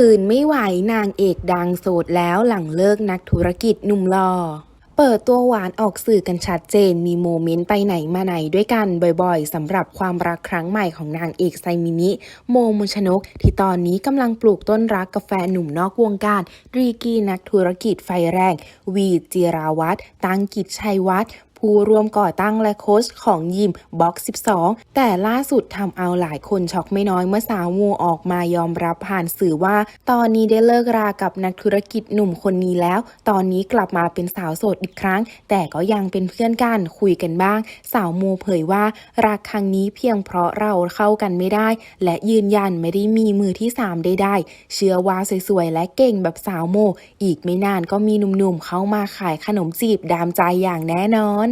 ฝืนไม่ไหวนางเอกดังโสดแล้วหลังเลิกนักธุรกิจหนุ่มหล่อเปิดตัวหวานออกสื่อกันชัดเจนมีโมเมนต์ไปไหนมาไหนด้วยกันบ่อยๆสำหรับความรักครั้งใหม่ของนางเอกไซมินิ โมมุชนก ที่ตอนนี้กำลังปลูกต้นรักกับแฟหนุ่มนอกวงการรีกีนักธุรกิจไฟแรง วีจิราวัตรตังกิจชัยวัฒน์ ผู้ร่วมก่อตั้งและโค้ชของยิมบ็อก 12 แต่ล่าสุดทำเอาหลายคนช็อกไม่น้อยเมื่อสาวโมออกมายอมรับผ่านสื่อว่า ตอนนี้ได้เลิกรากับนักธุรกิจหนุ่มคนนี้แล้ว ตอนนี้กลับมาเป็นสาวโสดอีกครั้ง แต่ก็ยังเป็นเพื่อนกันคุยกันบ้าง สาวโมเผยว่ารักครั้งนี้เพียงเพราะเราเข้ากันไม่ได้ และยืนยันไม่ได้มีมือที่สามใดๆเชื่อว่าสวยๆ และเก่งแบบสาวโม อีกไม่นานก็มีหนุ่มๆเข้ามาขายขนมจีบดามใจอย่างแน่นอน